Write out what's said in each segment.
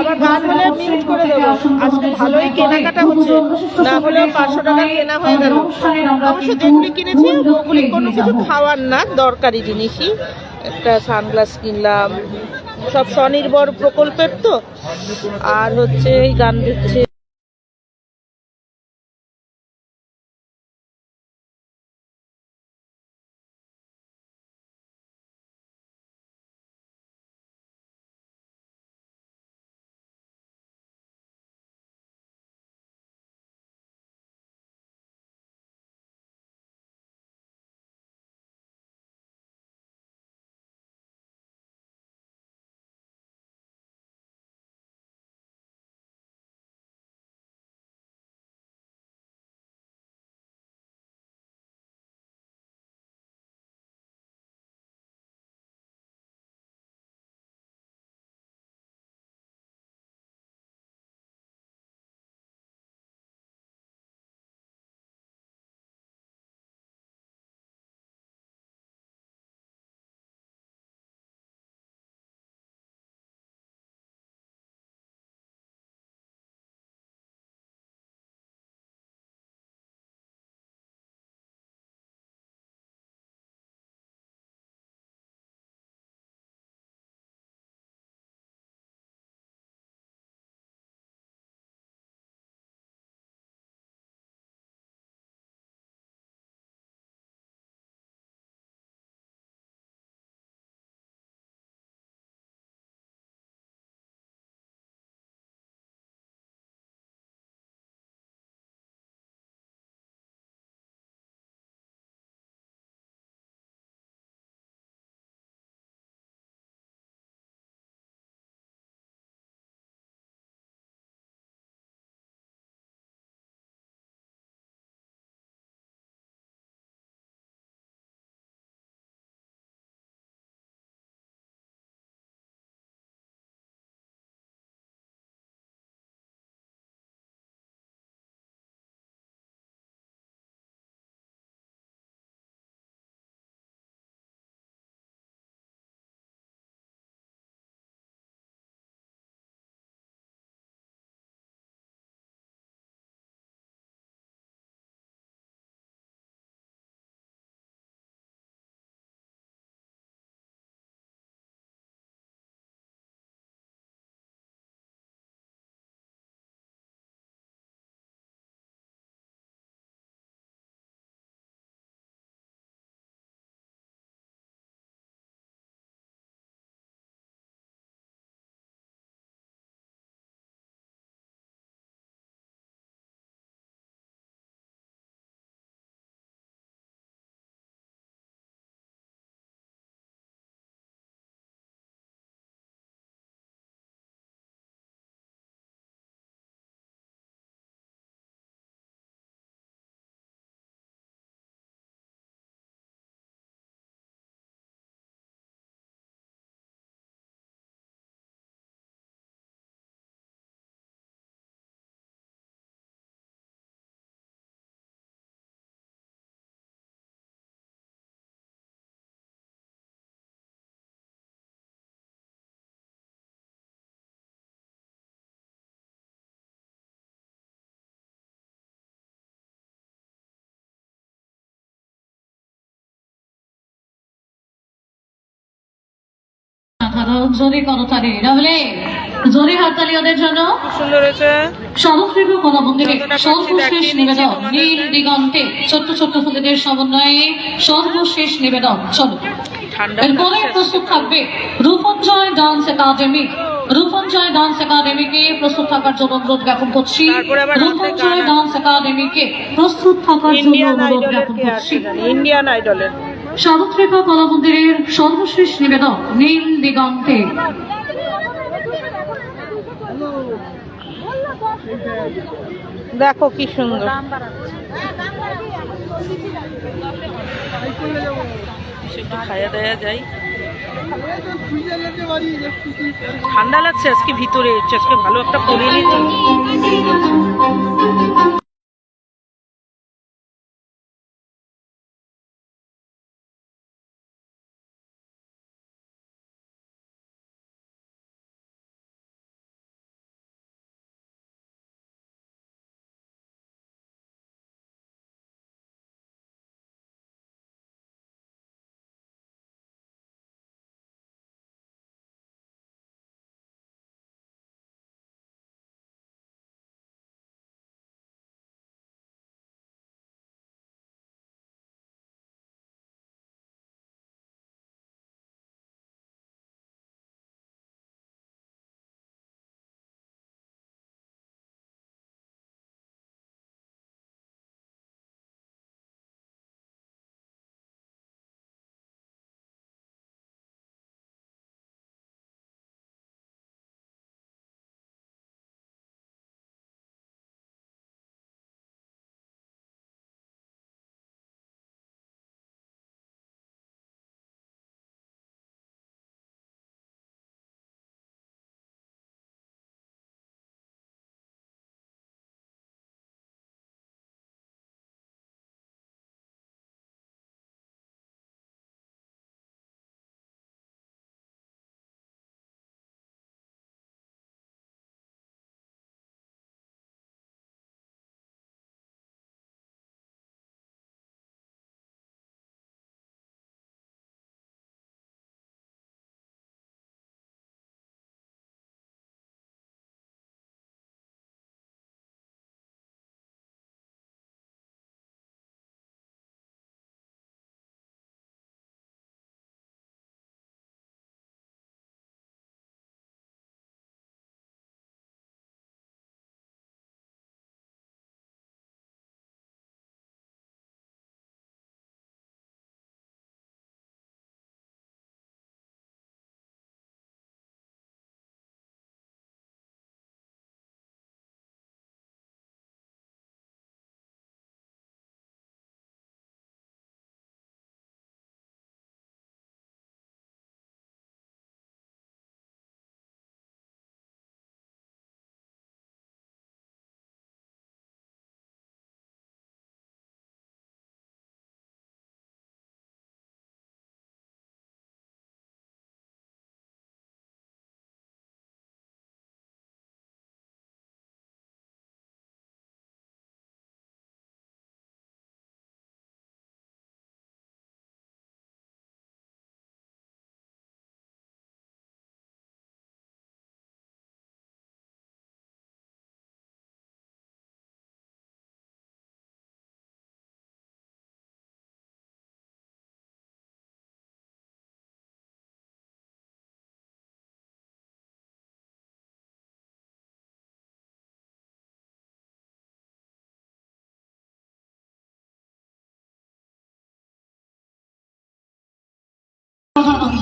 আবার গান হলে মিউট করে দেবো। আজকে ভালোই কেনাকাটা হচ্ছে। না হলেও পাঁচশো টাকা কেনা হয়ে গেল অবশ্য যেগুলি কিনেছি ওগুলি কোনো কিছু খাওয়ার না দরকারি জিনিসই। একটা সানগ্লাস কিনলাম। সব স্বনির্ভর প্রকল্পের তো। আর হচ্ছে এই গান হচ্ছে জোরে করতালি রাবলে জোরে হাততালি ওদের জন্য। খুব সুন্দর হয়েছে। সমগ্রীব কলা মন্দিরে সর্বশেষ নিবেদন নীল দিগন্তে ছোট্ট ছোট্ট ফুলেদের সমন্বয়ে সর্বশেষ নিবেদন চলো। এরপরে প্রস্তুত থাকবে Rupanjay dance academy. Rupanjay dance একাডেমিকে প্রস্তুত থাকার জন্য অনুরোধ জ্ঞাপন করছি। তারপরে আবার রাতে রূপঞ্জয় গান। ডান্স একাডেমিকে প্রস্তুত থাকার জন্য অনুরোধ জ্ঞাপন করছি। ইন্ডিয়ান আইডলের। সামুদ্রিকা কলা মন্দিরের সর্বশেষ নিবেদন নীল দিগন্তে। দেখো কি সুন্দর। ঠান্ডা লাগছে, আজকে ভিতরে, আজকে ভালো একটা পরিনি তো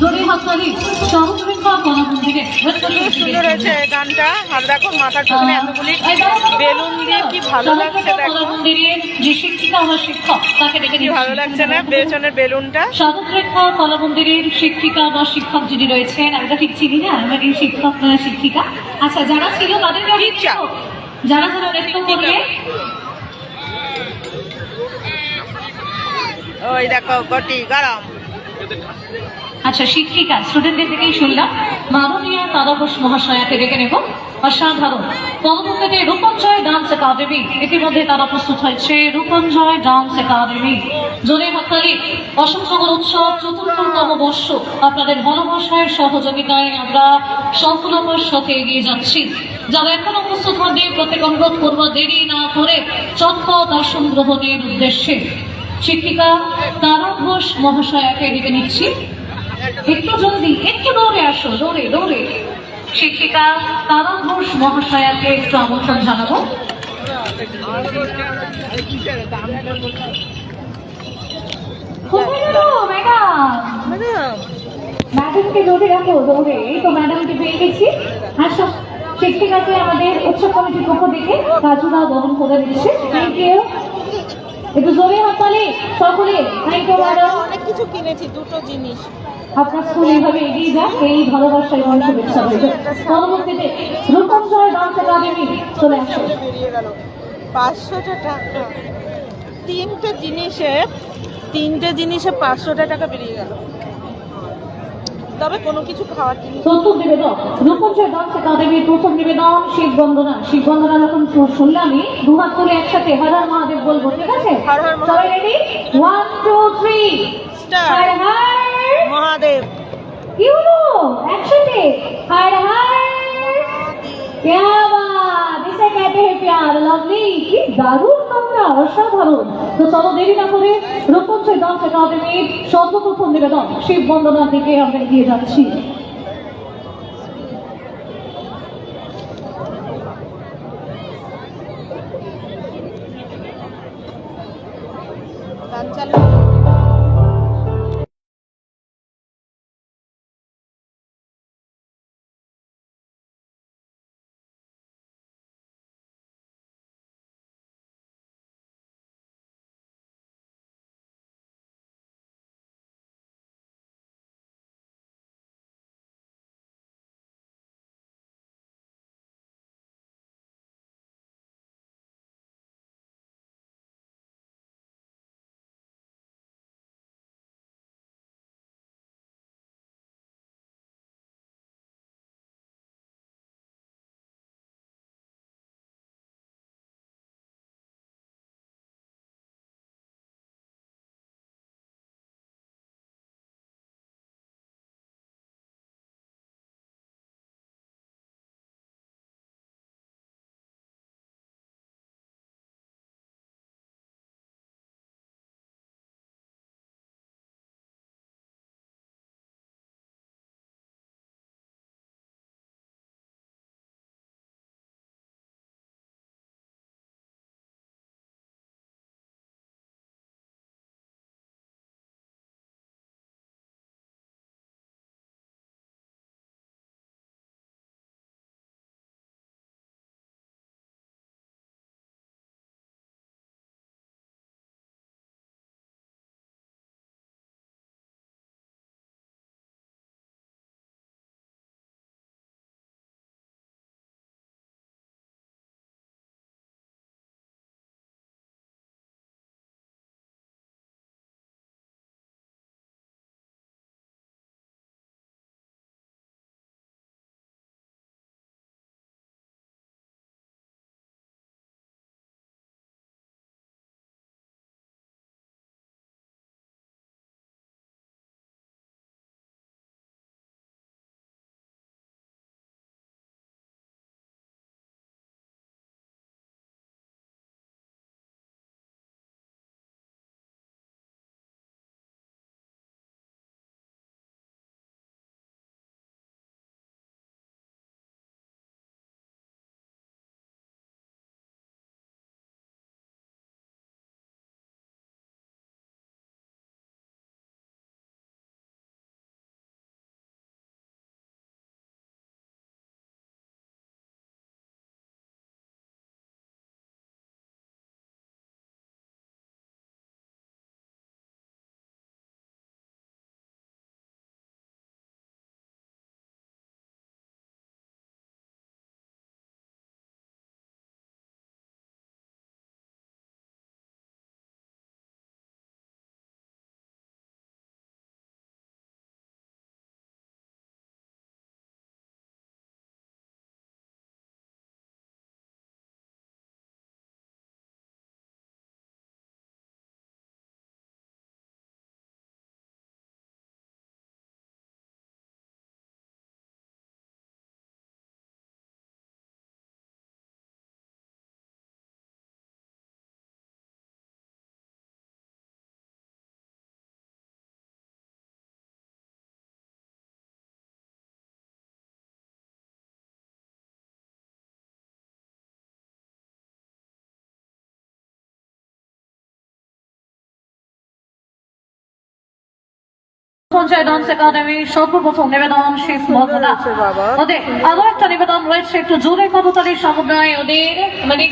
জোরে হাততালি সহযোগিতা কলা মন্দিরে খুব সুন্দর হয়েছে গানটা। আর দেখো মাথার পেছনে এতগুলি বেলুন দিয়ে কি ভালো লাগছে দেখো। যে শিক্ষিকা বা শিক্ষক তাকে ডেকে কি ভালো লাগছে না পেছনের বেলুনটা? সাধকরেখা কলা মন্দিরের শিক্ষিকা বা শিক্ষক যিনি রয়েছেন আমরা ঠিক চিনি না আমরা কি শিক্ষক না শিক্ষিকা আচ্ছা যারা ছিল আমি টিচার। যারা যারা নৃত্য করবে। ওই দেখো গটি গরম। আচ্ছা শিক্ষিকা স্টুডেন্টদের থেকেই শুনলাম। মাননীয় তারা ঘোষ মহাশয়াকে ডেকে নেব। অসাধারণ। পরবর্তীতে রূপঞ্জয় ডান্স একাডেমি। ইতিমধ্যে তারা প্রস্তুত হয়েছে। Rupanjay dance academy. জোরে অসম নগর উৎসব, চতুর্থতম বর্ষ। আপনাদের ভালোবাসার সহযোগিতায় আমরা সফলতার সাথে এগিয়ে যাচ্ছি। যারা এখনও প্রস্তুত হননি, প্রত্যেক অনুরোধ করব দেরি না করে চটপট আসন গ্রহণের উদ্দেশ্যে। শিক্ষিকা তারা ঘোষ মহাশয়াকে ডেকে নিচ্ছি। একটু জলদি একটু দৌড়ে আসো দৌড়ে দৌড়ে। শিক্ষিকা তারা ঘোষ মহাশয়াকে একটু আমন্ত্রণ জানাব। ম্যাডাম। ম্যাডামকে দৌড়ে রাখো দৌড়ে। এই তো ম্যাডামকে পেয়ে গেছি। আসো শিক্ষিকাকে আমাদের উৎসব কমিটির পক্ষ থেকে কাজুরা বহন করে দিচ্ছে। থ্যাংক ইউ একটু জোরে হাততালি সকলে। Thank you madam. কিছু কিনেছি দুটো জিনিস। আপনার স্কুল এইভাবে এগিয়ে যাক এই ভালোবাসা এবং শুভেচ্ছা রইল পরবর্তীতে রূপঞ্জয় ডান্স একাডেমি চলে আসো। বেরিয়ে গেল। পাঁচশোটা টাকা। তিনটে জিনিসে তিনটে জিনিসে পাঁচশোটা টাকা বেরিয়ে গেল। তবে কোনো কিছু খাওয়ার জিনিস প্রথম নিবেদন রূপঞ্জয় ডান্স একাডেমির প্রথম নিবেদন শিব বন্দনা শিব বন্দনা যখন শু- শুনলামই দু হাত তুলে একসাথে হর হর মহাদেব বলবো ঠিক আছে হর হর মহাদেব। সবাই ready one two three start Har Har Mahadev কি হলো একসাথে হর হর क्या बात इसे कहते हैं प्यार लवली কি দারুণ তোমরা অসাধারণ। তো চলো দেরি না করে রূপঞ্চয় ডান্স একাডেমির সর্বপ্রথম নিবেদন, শিব বন্দনার দিকে আমরা এগিয়ে যাচ্ছি। চালু সঞ্চয় ডান্স একাডেমি সর্বপ্রথম নিবেদন শিখ মহোদয় ওদের আরও একটা নিবেদন রয়েছে একটু জোরে কততালি সমুদায় ওদের মানে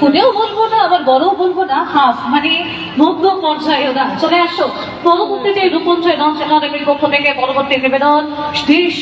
খুদেও বলব না আবার বড়ও বলব না হাফ মানে মধ্য পর্যায়ে ওরা চলে আসো। পরবর্তীতে রূপঞ্জয় ডান্স একাডেমির পক্ষ থেকে পরবর্তী নিবেদন দেশ